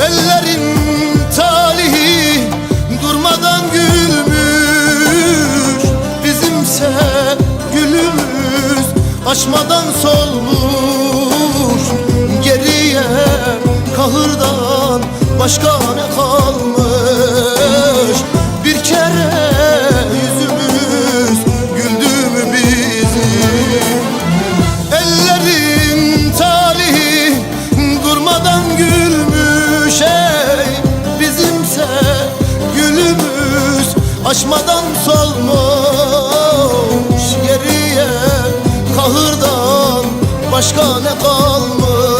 Ellerin talihi durmadan gülmüş. Bizimse gülümüz açmadan solmuş. Geriye kahırdan başka ne kalmış Şaşmadan salmış geriye Kahırdan başka ne kalmış?